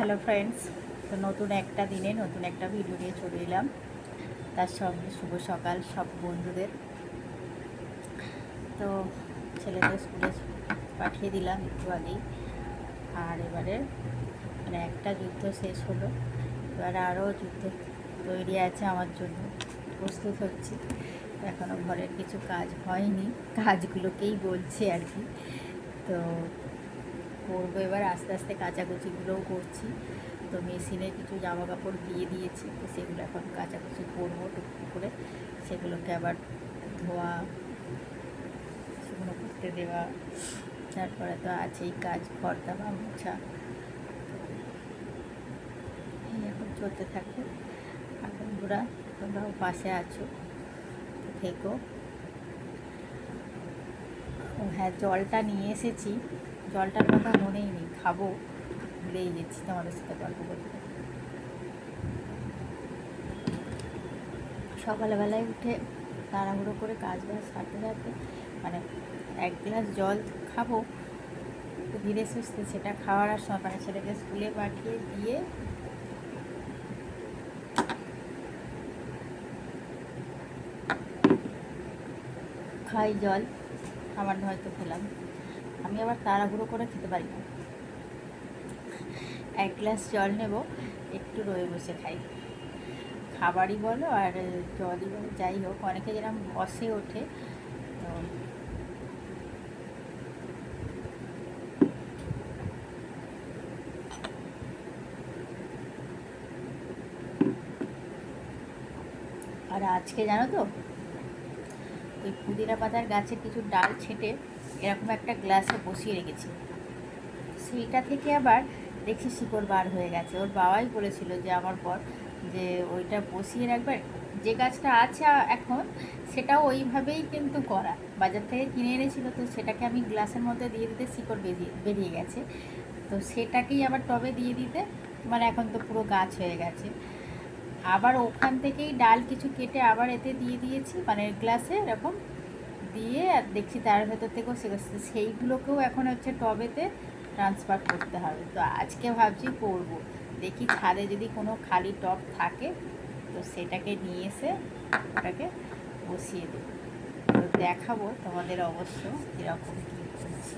Hello friends তো নতুন একটা দিনে নতুন একটা ভিডিও নিয়ে চলে এলাম। তার সঙ্গে শুভ সকাল, সব বন্ধুদের। তো ছেলেদের স্কুলে পাঠিয়ে দিলাম একটু আগেই। আর এবারে মানে একটা যুদ্ধ শেষ হলো। এবার আরও যুদ্ধ তৈরি আছে আমার জন্য। প্রস্তুত হচ্ছি। এখনও ঘরের কিছু কাজ হয়নি। কাজগুলোকেই বলছি আর কি। তো করব। এবার আস্তে আস্তে কাচাকুচিগুলোও করছি। তো মেশিনে কিছু জামা কাপড় দিয়ে দিয়েছি, তো সেগুলো এখন কাচাকুচি করব টুকটুক করে। সেগুলোকে আবার ধোয়া, শুকনো করতে দেওয়া, তারপরে তো আছেই কাজ ঘর দাবা মোছা। এই এখন চলতে থাকবে। আর বন্ধুরা, তোমরাও পাশে আছো থেকো। হ্যাঁ জলটা নিয়ে এসেছি। জলটার কথা মনেই নেই। খাব, ভুলেই গেছি তোমাদের সাথে গল্প করতে। সকালবেলায় উঠে তাড়াহুড়ো করে কাজ বাজ সারতে সারতে মানে এক গ্লাস জল খাব, ধীরে সুস্থে সেটা খাওয়ার আর সময় মানে ছেলেকে স্কুলে পাঠিয়ে দিয়ে খাই জল, আমার হয়তো খেলাম। আমি আবার তাড়াহুড়ো করে খেতে পারি না। এক গ্লাস জল নেব, একটু রয়ে বসে খাই। খাবারই বলো আর জলই বলো, যাই হোক, অনেকে যেরকম বসে ওঠে আর আজকে জানো তো ওই পুদিনা পাতার গাছে কিছু ডাল ছেটে এরকম একটা গ্লাসে বসিয়ে রেখেছি। সেইটা থেকে আবার দেখছি শিকড় বার হয়ে গেছে। ওর বাবাই বলেছিল যে, আমার পর যে ওইটা বসিয়ে রাখবে। যে গাছটা আছে এখন, সেটাও ওইভাবেই কিন্তু করা। বাজার থেকে কিনে এনেছিল, তো সেটাকে আমি গ্লাসের মধ্যে দিয়ে দিতে শিকড় বেরিয়ে বেরিয়ে গেছে। তো সেটাকেই আবার টবে দিয়ে দিতে মানে এখন তো পুরো গাছ হয়ে গেছে। আবার ওখান থেকেই ডাল কিছু কেটে আবার এতে দিয়ে দিয়েছি মানে গ্লাসে এরকম দিয়ে আর দেখছি তার ভেতর থেকেও সেগুলো সেইগুলোকেও এখন হচ্ছে টবেতে ট্রান্সফার করতে হবে। তো আজকে ভাবছি করব। দেখি ছাদে যদি কোনো খালি টব থাকে, তো সেটাকে নিয়ে এসে ওটাকে বসিয়ে দেব। তো দেখাবো তোমাদের অবশ্য কীরকম কী করছি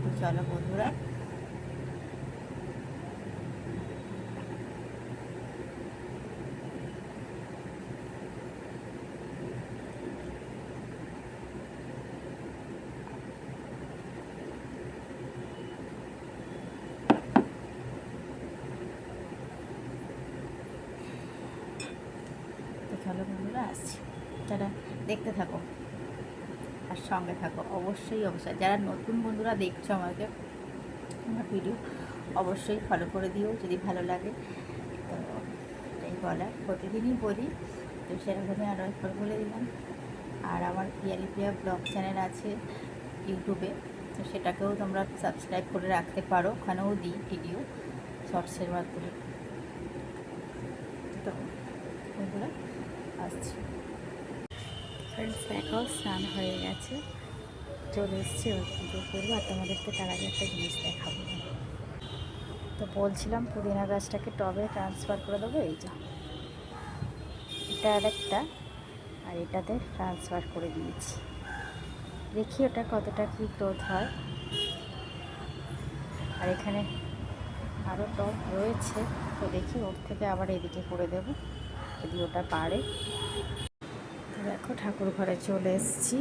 তো চলো বন্ধুরা তো চলো বন্ধুরা আসছি তারা দেখতে থাকো আর সঙ্গে থাকো, অবশ্যই অবশ্যই। যারা নতুন বন্ধুরা দেখছ আমাকে, আমার ভিডিও অবশ্যই ফলো করে দিও যদি ভালো লাগে। তো এটাই বলার, প্রতিদিনই বলি। তো সেরকমই আরও একবার বলে দিলাম। আর আমার পিয়ালি প্রিয়া ব্লগ চ্যানেল আছে ইউটিউবে, তো সেটাকেও তোমরা সাবস্ক্রাইব করে রাখতে পারো। ওখানেও দিই ভিডিও শর্টসের মাধ্যমে। তো বন্ধুরা আসছি ফ্রেন্ডস দেখো, স্নান হয়ে গেছে। চলে এসছি ওর পুজো করব আর তোমাদেরকে তার আগে একটা জিনিস দেখাবো। তো বলছিলাম পুদিনা গাছটাকে টবে ট্রান্সফার করে দেবো, এই যা। এটা আর একটা, আর এটাতে ট্রান্সফার করে দিয়েছি। দেখি ওটা কতটা কী গ্রোথ হয়। আর এখানে আরও টব রয়েছে, তো দেখি ওর থেকে আবার এদিকে করে দেব। যদি ওটা পারে। দেখো, ঠাকুর ঘরে চলে এসেছি।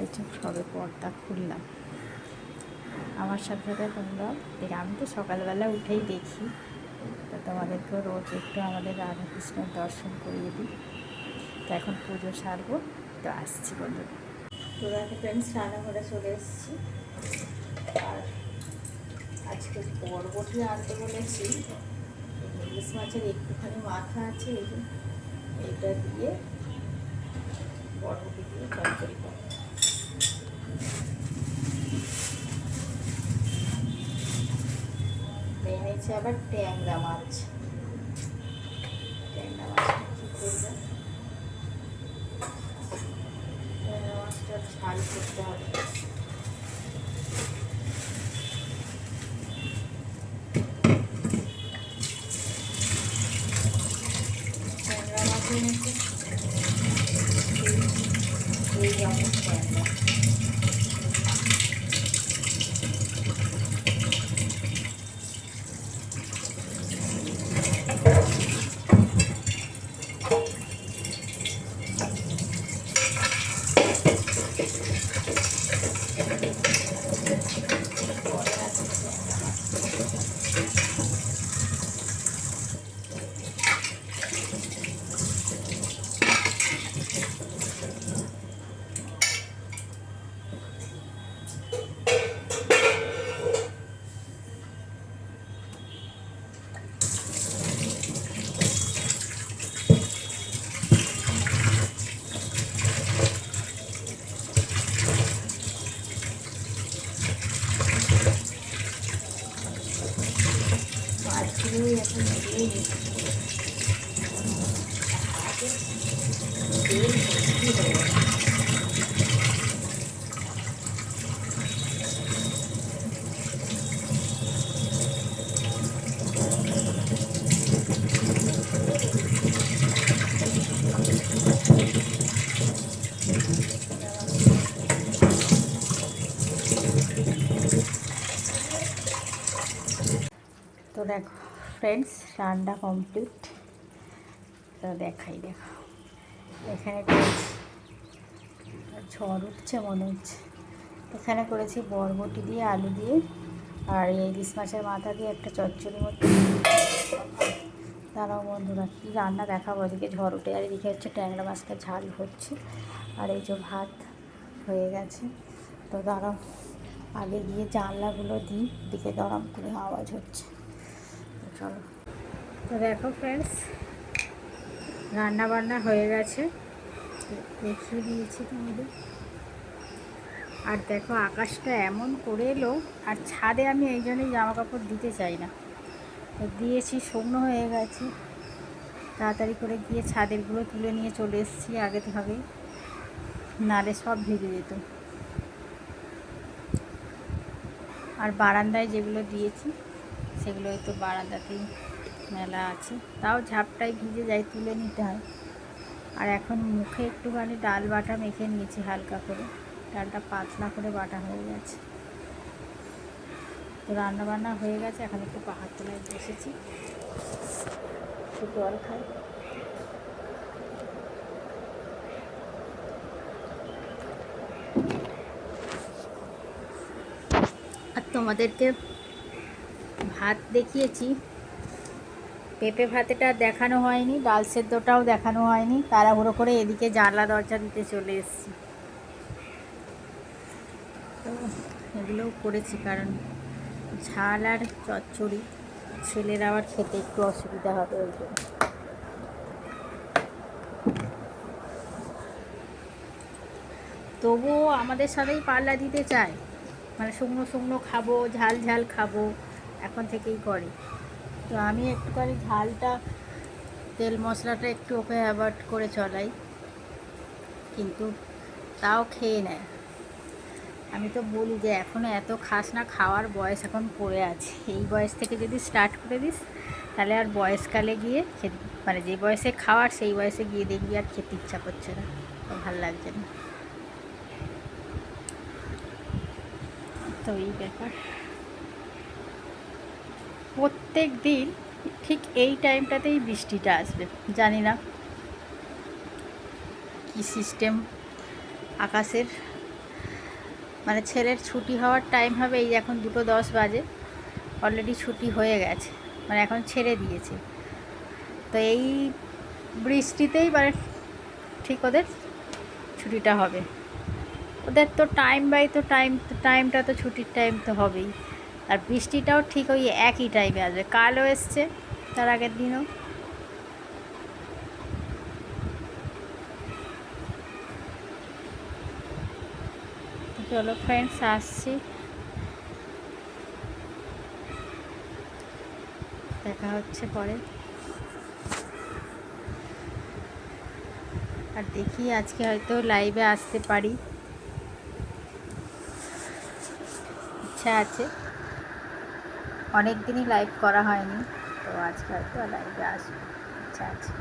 এই তো সবে পর্দা খুললাম। আমার সাথে সাথে তোমরা দেখে আমি তো সকালবেলা উঠেই দেখি। তো তোমাদেরকেও রোজ একটু আমাদের রাধাকৃষ্ণের দর্শন করিয়ে দিই। তো এখন পুজো সারবো, তো আসছি বন্ধু তো দেখো ফ্রেন্ডস রান্নাঘরে চলে এসেছি। আর আজকে বরবটি আনতে বলেছি। ইলিশ মাছের একটুখানি মাথা আছে এইটা দিয়ে বরবটি দিয়ে তরকারি করব। এনেছে আবার ট্যাংরা মাছ। ট্যাংরা মাছটা কী করব? ট্যাংরা মাছটা ঝাল করতে হবে। অবস্থা একদম। মাছগুলো এখন দিয়ে দেখো ফ্রেন্ডস রান্না কমপ্লিট তো দেখাই দেখো এখানে ঝড় উঠছে মনে হচ্ছে। এখানে করেছি বরবটি দিয়ে, আলু দিয়ে, আর এই ইলিশ মাছের মাথা দিয়ে একটা চচ্চড়ি মতো। দাঁড়াও বন্ধুরা, কী রান্না দেখাবো? ওদিকে ঝড় উঠে আর এদিকে হচ্ছে ট্যাংরা মাছটা ঝাল হচ্ছে। আর এই যে ভাত হয়ে গেছে। তো দাঁড়াও, আগে গিয়ে জানলাগুলো দিই। দিকে দরম করে আওয়াজ হচ্ছে। চলো। তো দেখো ফ্রেন্ডস রান্না বান্না হয়ে গেছে। দেখিয়ে দিয়েছি তোমাদের। আর দেখো আকাশটা এমন করে এলো, আর ছাদে আমি এই জন্যই জামা কাপড় দিতে চাই না। দিয়েছি, শুকনো হয়ে গেছে। তাড়াতাড়ি করে গিয়ে ছাদেরগুলো তুলে নিয়ে চলে এসেছি আগে ভাগে নালে সব ভিজে যেত। আর বারান্দায় যেগুলো দিয়েছি সেগুলো তো বারান্দাতেই মেলা আছে। তাও ঝাপটাই ভিজে যায় তুলে নিতে হয়। আর এখন মুখে একটুখানি ডাল বাটা মেখে নিয়েছি হালকা করে। ডালটা পাতলা করে বাটা হয়ে গেছে। তো রান্না বান্না হয়ে গেছে, এখন একটু পাহাড় তোলায় বসেছি। একটু জল খাই। আর তোমাদেরকে ভাত দেখিয়েছি। পেঁপে ভাতেটা দেখানো হয়নি, ডাল সেদ্ধটাও দেখানো হয়নি। তাড়াহুড়ো করে এদিকে জানলা দরজা দিতে চলে এসেছি। তো এগুলোও করেছি কারণ ঝাল আর চচ্চড়ি, ছেলের আবার খেতে একটু অসুবিধা হবে ওই জন্য। তবুও আমাদের সাথেই পাল্লা দিতে চায়। মানে শুকনো শুকনো খাব, ঝাল ঝাল খাব। এখন থেকেই করে। তো আমি একটুখানি ঝালটা, তেল মশলাটা একটু ওকে অ্যাভয়েড করে চলাই। কিন্তু তাও খেয়ে নেয়। আমি তো বলি যে এখনও এত খাস না খাওয়ার বয়স এখন পড়ে আছে। এই বয়স থেকে যদি স্টার্ট করে দিস, তাহলে আর বয়সকালে গিয়ে মানে যে বয়সে খাওয়ার সেই বয়সে গিয়ে দেখবি আর খেতে ইচ্ছা করছে না। তো ভালো লাগছে না। তো এই ব্যাপার। প্রত্যেক দিন ঠিক এই টাইমটাতেই বৃষ্টিটা আসবে, জানি না। কি সিস্টেম আকাশের মানে ছেলের ছুটি হওয়ার টাইম হবে এই এখন দুটো দশ বাজে অলরেডি ছুটি হয়ে গেছে মানে এখন ছেড়ে দিয়েছে। তো এই বৃষ্টিতেই মানে ঠিক ওদের ছুটিটা হবে। ওদের তো টাইম বাই তো টাইম টাইমটা তো ছুটির টাইম তো হবেই। আর বৃষ্টিটাও ঠিক ওই একই টাইমে আসবে। কালও এসছে, তার আগের দিনও। চলো ফ্রেন্ডস আসছি। দেখা হচ্ছে পরে। আর দেখি আজকে হয়তো লাইভে আসতে পারি। ইচ্ছা আছে। অনেক দিনই লাইভ করা হয়নি তো আজকে হয়তো লাইভে আসব আচ্ছা আছে।